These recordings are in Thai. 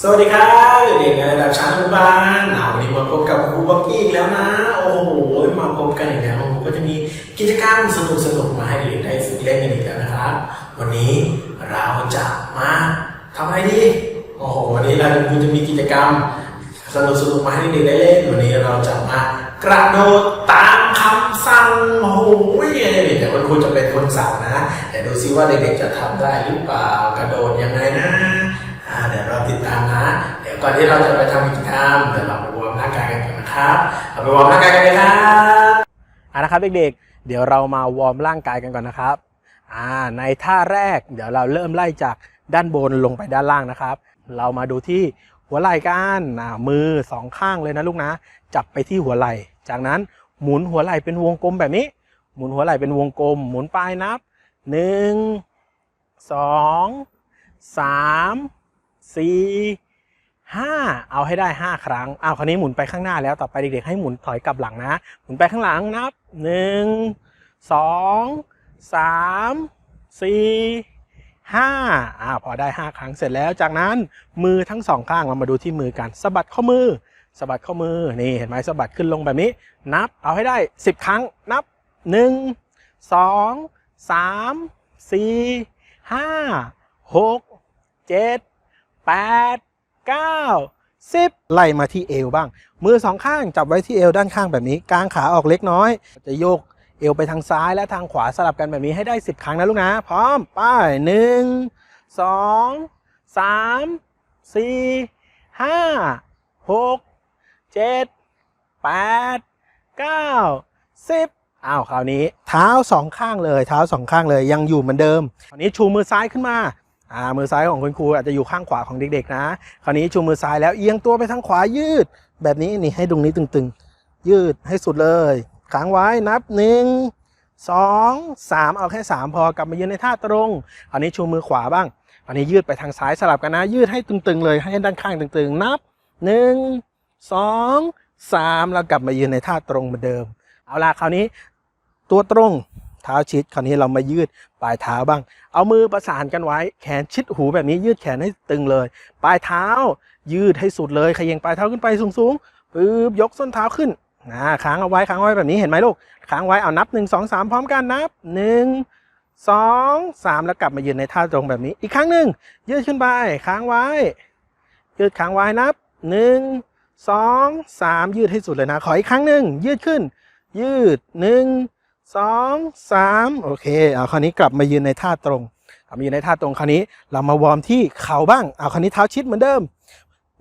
สวัสดีครับเด็กๆในระดับชั้นอนุบาลอ่าวันนี้มาพบกับครูบักกี้อีกแล้วนะ โอ้โหมาพบกันอีกแล้วก็จะมีกิจกรรมสนุกๆมาให้เด็กได้ฝึกเล่นกันอีกแล้วนะครับ วันนี้เราจะมาทำอะไรดีโอ้โหวันนี้เราจะมีกิจกรรมสนุกๆมาให้เด็กๆได้เล่น วันนี้เราจะมากระโดดตามคำสั่งโอ้โหเดี๋ยวคุณครูจะเป็นคนสั่งนะเดี๋ยวดูซิว่าเด็กๆจะทำได้หรือเปล่ากระโดดยังไงนะ เดี๋ยวเราติดตามนะ เดี๋ยวก่อนที่เราจะไปทำกิจกรรมเดี๋ยวเราไปวอร์มร่างกายกันก่อนนะครับเราไปวอร์มร่างกายกันเลยครับอ่านะครับเด็กๆ เดี๋ยวเรามาวอร์มร่างกายกันก่อนนะครับอ่าในท่าแรกเดี๋ยวเราเริ่มไล่จากด้านบนลงไปด้านล่างนะครับ เรามาดูที่หัวไหล่กันอ่ามือสองข้างเลยนะลูกนะ จับไปที่หัวไหล่ จากนั้นหมุนหัวไหล่เป็นวงกลมแบบนี้ หมุนหัวไหล่เป็นวงกลม หมุนปลายนับหนึ่งสองสาม สี่ห้าเอาให้ได้ห้าครั้งเอาคราวนี้หมุนไปข้างหน้าแล้วต่อไปเด็กๆให้หมุนถอยกลับหลังนะ หมุนไปข้างหลังนับหนึ่งสองสามสี่ห้าอ่าพอได้ห้าครั้งเสร็จแล้วจากนั้นมือทั้งสองข้างเรามาดูที่มือกันสะบัดข้อมือสะบัดข้อมือนี่เห็นไหมสะบัดขึ้นลงแบบนี้ นับเอาให้ได้สิบครั้งนับหนึ่งสองสามสี่ห้าหกเจ็ดแปดเก้าสิบไล่มาที่เอวบ้าง มือสองข้างจับไว้ที่เอวด้านข้างแบบนี้กางขาออกเล็กน้อย จะโยกเอวไปทางซ้ายและทางขวาสลับกันแบบนี้ให้ได้ 10 ครั้งนะลูกนะ พร้อมไป้ายหนึ่งสองสามสี่ห้าหกเจ็ดแปดเก้าสิบอ้าวคราวนี้ เท้าสองข้างเลย เท้าสองข้างเลยยังอยู่เหมือนเดิมคราวนี้ชูมือซ้ายขึ้นมา อ่ามือซ้ายของคุณครูอาจจะอยู่ข้างขวาของเด็กๆนะ คราวนี้ชูมือซ้ายแล้วเอียงตัวไปทางขวายืด แบบนี้นี่ให้ตรงนี้ตึงๆ ยืดให้สุดเลยค้างไว้นับหนึ่งสองสามเอาแค่สามพอกลับมายืนในท่าตรงคราวนี้ชูมือขวาบ้างคราวนี้ยืดไปทางซ้ายสลับกันนะ ยืดให้ตึงๆเลยให้ด้านข้างตึงๆ นับหนึ่งสองสามแล้วกลับมายืนในท่าตรงเหมือนเดิม เอาล่ะคราวนี้ ตัวตรง เท้าชิดคราวนี้เรามายืดปลายเท้าบ้าง เอามือประสานกันไว้ แขนชิดหูแบบนี้ยืดแขนให้ตึงเลย ปลายเท้า ยืดให้สุดเลยขย่งปลายเท้าขึ้นไปสูงๆปึ๊บยกส้นเท้าขึ้นนะค้างเอาไว้ค้างเอาไว้แบบนี้เห็นไหมลูกค้างไว้เอานับหนึ่งสองสามพร้อมกันนับหนึ่งสองสามแล้วกลับมายืนในท่าตรงแบบนี้ อีกครั้งหนึ่งยืดขึ้นไปค้างไว้ ยืดค้างไว้นับหนึ่งสองสามยืดให้สุดเลยนะ ขออีกครั้งหนึ่งยืดขึ้น ยืดหนึ่ง สองสามโอเคเอาคราวนี้กลับมายืนในท่าตรงกลับมายืนในท่าตรงคราวนี้เรามาวอร์มที่เข่าบ้างเอาคราวนี้เท้าชิดเหมือนเดิม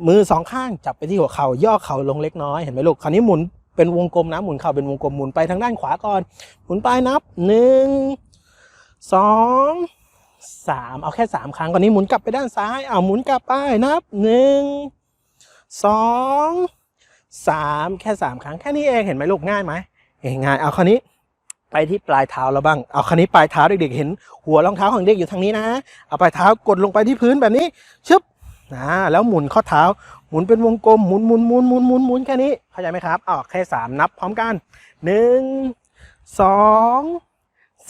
มือสองข้างจับไปที่หัวเข่าย่อเข่าลงเล็กน้อยเห็นไหมลูกคราวนี้หมุนเป็นวงกลมนะหมุนเข่าเป็นวงกลมหมุนไปทางด้านขวาก่อน หมุนไปนับหนึ่งสองสามเอาแค่สามครั้งคราวนี้หมุนกลับไปด้านซ้ายเอาหมุนกลับไปนับหนึ่งสองสามแค่สามครั้งแค่นี้เองเห็นไหมลูกง่ายไหมง่ายเอาคราวนี้ ไปที่ปลายเท้าเราบ้าง เอาคราวนี้ปลายเท้าเด็กๆเห็น หัวรองเท้าของเด็กอยู่ทางนี้นะ เอาปลายเท้ากดลงไปที่พื้นแบบนี้ชึบนะแล้วหมุนข้อเท้า หมุนเป็นวงกลมหมุนหมุนหมุนหมุนหมุนหมุนแค่นี้เข้าใจไหมครับออกแค่สามนับพร้อมกันหนึ่งสอง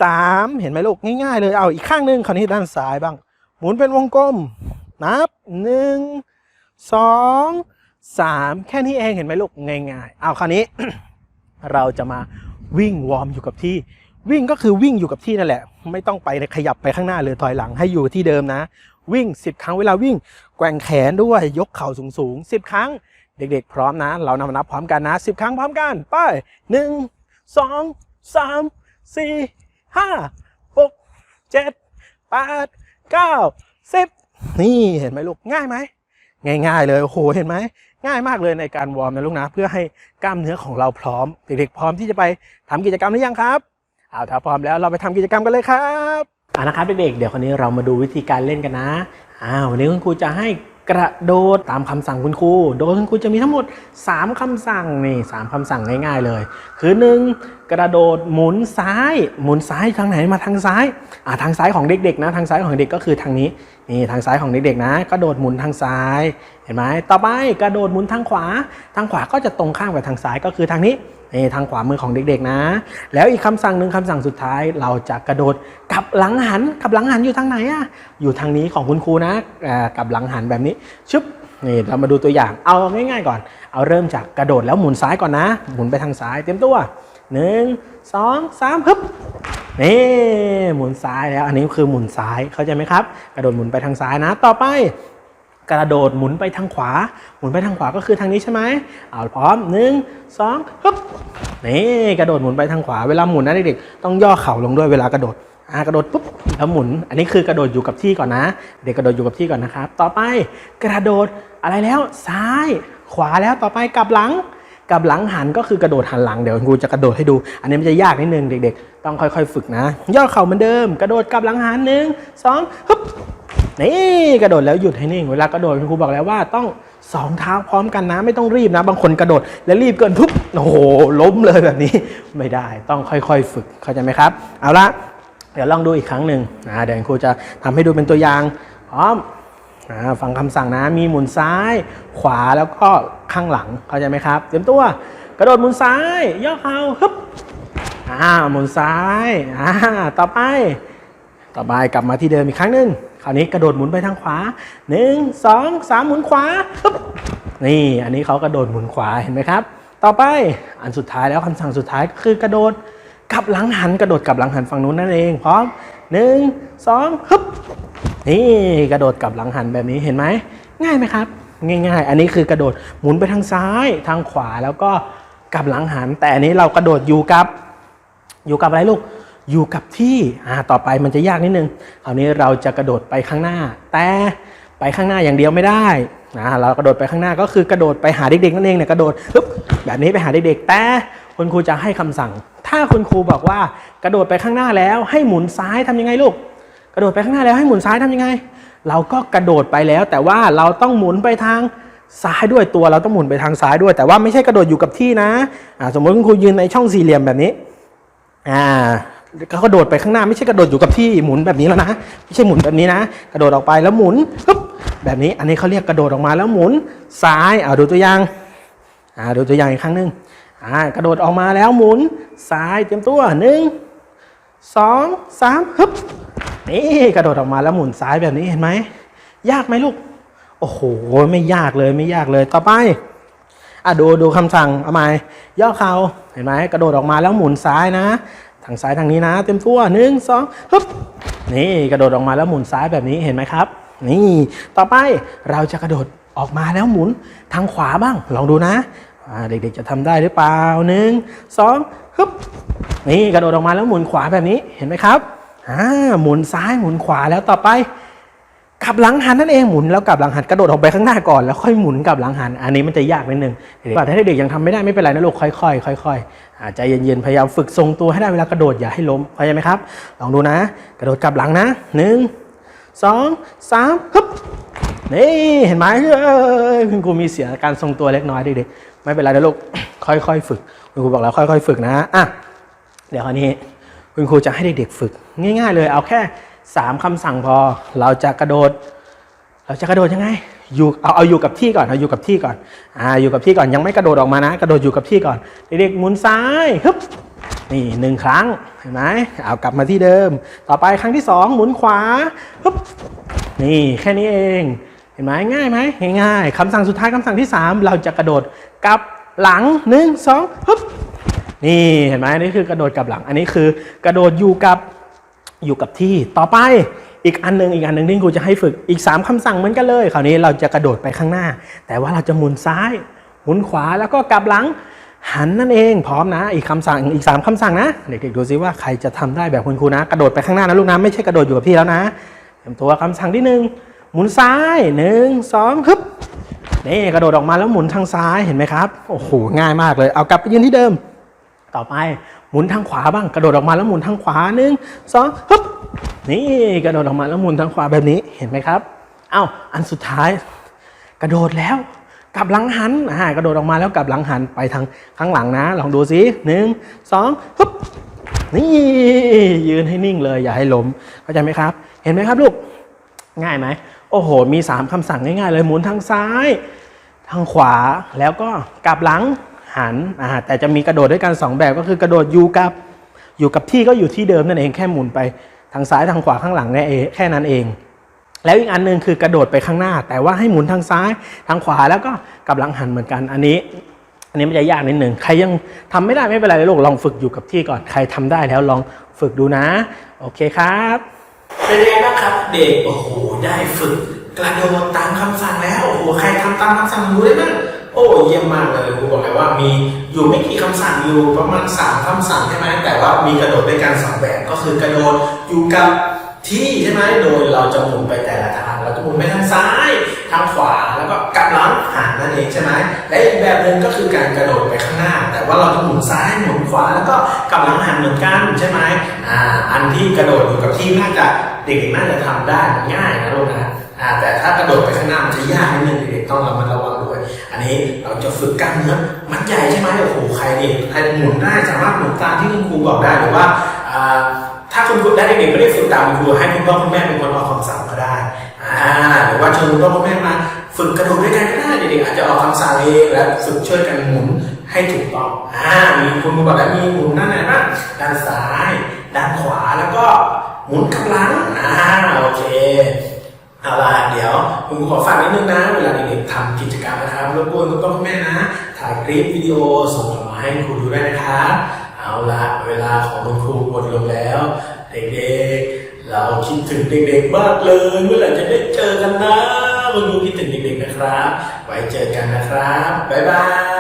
สามเห็นไหมลูกง่ายๆ เลยเอาอีกข้างหนึ่งคราวนี้ด้านซ้ายบ้าง หมุนเป็นวงกลม นับหนึ่งสองสามแค่นี้เองเห็นไหมลูกง่ายๆเอาคราวนี้ เราจะมา วิ่งวอร์มอยู่กับที่ วิ่งก็คือวิ่งอยู่กับที่นั่นแหละ ไม่ต้องไปขยับไปข้างหน้าหรือถอยหลังให้อยู่ที่เดิมนะ วิ่ง 10 ครั้งเวลาวิ่ง แกว่งแขนด้วยยกเข่าสูงสูงๆ10 ครั้ง เด็กๆ พร้อมนะ เรานำนับพร้อมกันนะ10 ครั้งพร้อมกันไปหนึ่งสองสามสี่ห้าหกเจ็ดแปดเก้าสิบนี่เห็นไหมลูกง่ายไหม ง่ายๆ เลยโอ้โหเห็นไหมง่ายมากเลยในการวอร์มนะลูกนะเพื่อให้กล้ามเนื้อของเราพร้อมเด็กๆพร้อมที่จะไปทำกิจกรรมหรือยังครับเอาถ้าพร้อมแล้วเราไปทำกิจกรรมกันเลยครับอานะครับเด็กๆเดี๋ยวคนนี้เรามาดูวิธีการเล่นกันนะอ่าวันนี้คุณครูจะให้กระโดดตามคำสั่งคุณครู โดยคุณครูจะมีทั้งหมด 3คำสั่งนี่สามคำสั่งง่ายๆเลย คือหนึ่ง กระโดดหมุนซ้าย หมุนซ้ายทางไหนมาทางซ้ายอ่าทางซ้ายของเด็กๆนะ ทางซ้ายของเด็กก็คือทางนี้นี่ทางซ้ายของเด็กๆนะกระโดดหมุนทางซ้ายเห็นไหมต่อไปกระโดดหมุนทางขวา ทางขวาก็จะตรงข้ามกับทางซ้ายก็คือทางนี้นี่ทางขวามือของเด็กๆนะ แล้วอีกคำสั่งหนึ่งคำสั่งสุดท้ายเราจะกระโดดกลับหลังหันกลับหลังหันอยู่ทางไหนอะอยู่ทางนี้ของคุณครูนะกลับหลังหันแบบนี้ชึบนี่เรามาดูตัวอย่างเอาง่าย ๆ ก่อน เอาเริ่มจากกระโดดแล้วหมุนซ้ายก่อนนะ หมุนไปทางซ้ายเตรียมตัว หนึ่งสองสามฮึบนี่หมุนซ้ายแล้วอันนี้คือหมุนซ้ายเข้าใจไหมครับ กระโดดหมุนไปทางซ้ายนะ ต่อไป กระโดดหมุนไปทางขวา หมุนไปทางขวาก็คือทางนี้ใช่ไหมเอาพร้อมหนึ่งสองฮึบนี่กระโดดหมุนไปทางขวาเวลาหมุนนะเด็กๆต้องย่อเข่าลงด้วยเวลากระโดดอ่ากระโดดปุ๊บแล้วหมุน อันนี้คือกระโดดอยู่กับที่ก่อนนะ เด็กกระโดดอยู่กับที่ก่อนนะครับ ต่อไปกระโดดอะไรแล้วซ้าย ขวาแล้วต่อไปกลับหลัง กับหลังหันก็คือกระโดดหันหลังเดี๋ยวครูจะกระโดดให้ดู อันนี้มันจะยากนิดนึงเด็ก ๆ ต้องค่อยๆ ฝึกนะ ย่อเข่าเหมือนเดิม กระโดดกับหลังหันหนึ่งสองฮึบนี่กระโดดแล้วหยุดให้นิ่งเวลากระโดดครูบอกแล้วว่าต้องสองเท้าพร้อมกันนะ ไม่ต้องรีบนะ บางคนกระโดดแล้วรีบเกินทุบโอ้โหล้มเลยแบบนี้ไม่ได้ต้องค่อยๆ ฝึกเข้าใจไหมครับ เอาละเดี๋ยวลองดูอีกครั้งหนึ่งนะเดี๋ยวครูจะทำให้ดูเป็นตัวอย่างพร้อม ฟังคำสั่งนะมีหมุนซ้าย ขวาแล้วก็ข้างหลังเข้าใจไหมครับ เตรียมตัว กระโดดหมุนซ้าย ย่อเข่าฮึบอ่าหมุนซ้ายอ่าต่อไป ต่อไปกลับมาที่เดิมอีกครั้งหนึ่งคราวนี้กระโดดหมุนไปทางขวาหนึ่งสองสามหมุนขวาปึ๊บนี่อันนี้เขากระโดดหมุนขวาเห็นไหมครับ ต่อไปอันสุดท้ายแล้วคำสั่งสุดท้ายก็คือกระโดดกลับหลังหันกระโดดกลับหลังหันฝั่งนู้นนั่นเองพร้อมหนึ่งสองฮึบ นี่กระโดดกลับหลังหันแบบนี้เห็นไหมง่ายไหมครับ ง่ายๆ อันนี้คือกระโดดหมุนไปทางซ้ายทางขวาแล้วก็กลับหลังหัน แต่อันนี้เรากระโดดอยู่กับ อยู่กับอะไรลูกอยู่กับที่อ่าต่อไปมันจะยากนิดนึงคราวนี้เราจะกระโดดไปข้างหน้า แต่ไปข้างหน้าอย่างเดียวไม่ได้นะเรากระโดดไปข้างหน้าก็คือกระโดดไปหาเด็กๆนั่นเองเนี่ยกระโดดปึ๊บแบบนี้ไปหาเด็กๆ แต่คุณครูจะให้คำสั่ง ถ้าคุณครูบอกว่ากระโดดไปข้างหน้าแล้ว ให้หมุนซ้ายทำยังไงลูก กระโดดไปข้างหน้าแล้วให้หมุนซ้ายทำยังไง เราก็กระโดดไปแล้ว แต่ว่าเราต้องหมุนไปทางซ้ายด้วยตัวเราต้องหมุนไปทางซ้ายด้วย แต่ว่าไม่ใช่กระโดดอยู่กับที่นะสมมติคุณครูยืนในช่องสี่เหลี่ยมแบบนี้อ่าก็กระโดดไปข้างหน้าไม่ใช่กระโดดอยู่กับที่หมุนแบบนี้แล้วนะไม่ใช่หมุนแบบนี้นะ กระโดดออกไปแล้วหมุนปึ๊บแบบนี้อันนี้เขาเรียกกระโดดออกมาแล้วหมุนซ้ายเอาดูตัวอย่างอ่าดูตัวอย่างอีกครั้งหนึ่งอ่ากระโดดออกมาแล้วหมุนซ้ายเตรียมตัวหนึ่งสองสามฮึบ นี่กระโดดออกมาแล้วหมุนซ้ายแบบนี้เห็นไหมยากไหมลูก โอ้โห ไม่ยากเลยไม่ยากเลยต่อไปอะดูดูคำสั่งเอาใหมย่อเข่าเห็นไหมกระโดดออกมาแล้วหมุนซ้ายนะ ทางซ้ายทางนี้นะ เต็มตัวหนึ่งสองฮึบนี่กระโดดออกมาแล้วหมุนซ้ายแบบนี้เห็นไหมครับ นี่ต่อไปเราจะกระโดดออกมาแล้วหมุนทางขวาบ้างลองดูนะเด็กๆจะทำได้หรือเปล่าหนึ่งสองฮึบนี่กระโดดออกมาแล้วหมุนขวาแบบนี้เห็นไหมครับ อ่าหมุนซ้ายหมุนขวาแล้วต่อไปกลับหลังหันนั่นเองหมุนแล้วกลับหลังหันกระโดดออกไปข้างหน้าก่อนแล้วค่อยหมุนกลับหลังหันอันนี้มันจะยากนิดนึงแต่ถ้าเด็กๆยังทำไม่ได้ไม่เป็นไรนะลูกค่อยๆค่อยๆอ่าใจเย็นๆพยายามฝึกทรงตัวให้ได้เวลากระโดดอย่าให้ล้มเข้าใจไหมครับ ลองดูนะ กระโดดกลับหลังนะหนึ่งสองสามฮึบนี่เห็นไหมเอ้ยคุณครูมีเสียการทรงตัวเล็กน้อยเด็กๆไม่เป็นไรนะลูกค่อยๆฝึกคุณครูบอกแล้วค่อยๆ ฝึกนะอะเดี๋ยวคราวนี้ คุณครูจะให้เด็กๆฝึก ง่ายๆเลย เอาแค่สามคำสั่งพอ เราจะกระโดด เราจะกระโดดยังไง อยู่เอาเอาอยู่กับที่ก่อนเอาอยู่กับที่ก่อนอ่าอยู่กับที่ก่อนยังไม่กระโดดออกมานะ กระโดดอยู่กับที่ก่อน เด็กๆหมุนซ้ายฮึบนี่หนึ่งครั้งเห็นไหมเอากลับมาที่เดิม ต่อไปครั้งที่สองหมุนขวาฮึบนี่แค่นี้เอง เห็นไหมง่ายไหมง่ายๆคำสั่งสุดท้ายคำสั่งที่สามเราจะกระโดดกลับหลังหนึ่งสองฮึบ นี่เห็นไหมนี่คือกระโดดกลับหลัง อันนี้คือกระโดดอยู่กับอยู่กับที่ต่อไปอีกอันหนึงอีกอันหนึ่งที่ครูจะให้ฝึกอีก 3คำสั่งเหมือนกันเลยคราวนี้เราจะกระโดดไปข้างหน้า แต่ว่าเราจะหมุนซ้ายหมุนขวาแล้วก็กลับหลังหันนั่นเองพร้อมนะ อีกคำสั่งอีก 3คำสั่งนะเด็กๆดูซิว่าใครจะทำได้แบบคุณครูนะ กระโดดไปข้างหน้านะลูกนะไม่ใช่กระโดดอยู่กับที่แล้วนะเตรียมตัวคำสั่งที่หนึ่งหมุนซ้ายหนึ่งสองฮึบนี่กระโดดออกมาแล้วหมุนทางซ้ายเห็นไหมครับโอ้โหง่ายมากเลยเอากลับไปยืนที่เดิม ต่อไปหมุนทางขวาบ้างกระโดดออกมาแล้วหมุนทางขวาหนึ่งสองฮึบนี่กระโดดออกมาแล้วหมุนทางขวาแบบนี้เห็นไหมครับเอ้าอันสุดท้าย กระโดดแล้วกลับหลังหันอ่ากระโดดออกมาแล้วกลับหลังหันไปทางข้างหลังนะ ลองดูสิหนึ่งสองฮึบนี่ยืนให้นิ่งเลยอย่าให้ล้มเข้าใจไหมครับ เห็นไหมครับลูกง่ายไหมโอ้โห มีสามคำสั่งง่ายๆเลยหมุนทางซ้าย ทางขวาแล้วก็กลับหลัง หันแต่จะมีกระโดดด้วยกันสองแบบก็คือกระโดดอยู่กับอยู่กับที่ก็อยู่ที่เดิมนั่นเองแค่หมุนไปทางซ้ายทางขวาข้างหลังเนี่ยเอแค่นั้นเอง แล้วอีกอันหนึงคือกระโดดไปข้างหน้า แต่ว่าให้หมุนทางซ้ายทางขวาแล้วก็กลับหลังหันเหมือนกันอันนี้ อันนี้มันจะยากนิดหนึ่งใครยังทำไม่ได้ไม่เป็นไรลูกลองฝึกอยู่กับที่ก่อนใครทำได้แล้วลองฝึกดูนะ โอเคครับเป็นไงบ้างครับ เด็กโอ้โหได้ฝึก กระโดดตามคำสั่งแล้วโอ้โหใครทำตามคำสั่งรู้ได้บ้าง โอ้เยี่ยมมากเลยครูบอกเลยว่ามีอยู่ไม่กี่คำสั่งอยู่ประมาณสามคำสั่งใช่ไหมแต่ว่ามีกระโดดด้วยกันสองแบบก็คือกระโดดอยู่กับที่ใช่ไหมโดยเราจะหมุนไปแต่ละทางเราจะหมุนไปทางซ้ายทางขวาแล้วก็กลับหลังหันนั่นเองใช่ไหมและอีกแบบหนึ่งก็คือการกระโดดไปข้างหน้า แต่ว่าเราจะหมุนซ้ายหมุนขวาแล้วก็กลับหลังหันเหมือนกันใช่ไหมอ่าอันที่กระโดดอยู่กับที่น่าจะเด็กๆน่าจะทำได้ง่ายนะลูกนะอ่าแต่ถ้ากระโดดไปข้างหน้ามันจะยากนิดนึงเด็กๆต้องระมัดระวัง อันนี้เราจะฝึกกล้ามเนื้อมัดใหญ่ใช่ไหมโอ้โหใครเด็กใครหมุนได้สามารถหมุนตามที่คุณครูบอกได้หรือว่าถ้าคุณครูได้เด็กๆไม่ได้ฝึกตามคุณครูให้คุณพ่อคุณแม่เป็นคนออกคำสั่งก็ได้อ่าหรือว่าเชิญคุณพ่อคุณแม่มาฝึกกระโดดด้วยกันก็ได้เด็กๆอาจจะออกคำสั่งเองและฝึกช่วยกันหมุนให้ถูกต้องอ่ามีคุณครูบอกแล้วมีหมุนด้านไหนบ้างด้านซ้าย ด้านขวาแล้วก็หมุนกับหลังอ่าโอเค เอาล่ะเดี๋ยวคุณครูขอฝากนิดนึงนะ เวลาเด็กๆทำกิจกรรมนะครับรบกวนคุณพ่อคุณแม่นะ ถ่ายคลิปวิดีโอส่งกลับมาให้ครูดูด้วยนะครับ เอาละเวลาของคุณครูหมดลงแล้ว เด็กๆ เราคิดถึงเด็กๆมากเลยเมื่อไหร่จะได้เจอกันนะคุณครูคิดถึงเด็กๆนะครับ ไว้เจอกันนะครับ บ๊ายบาย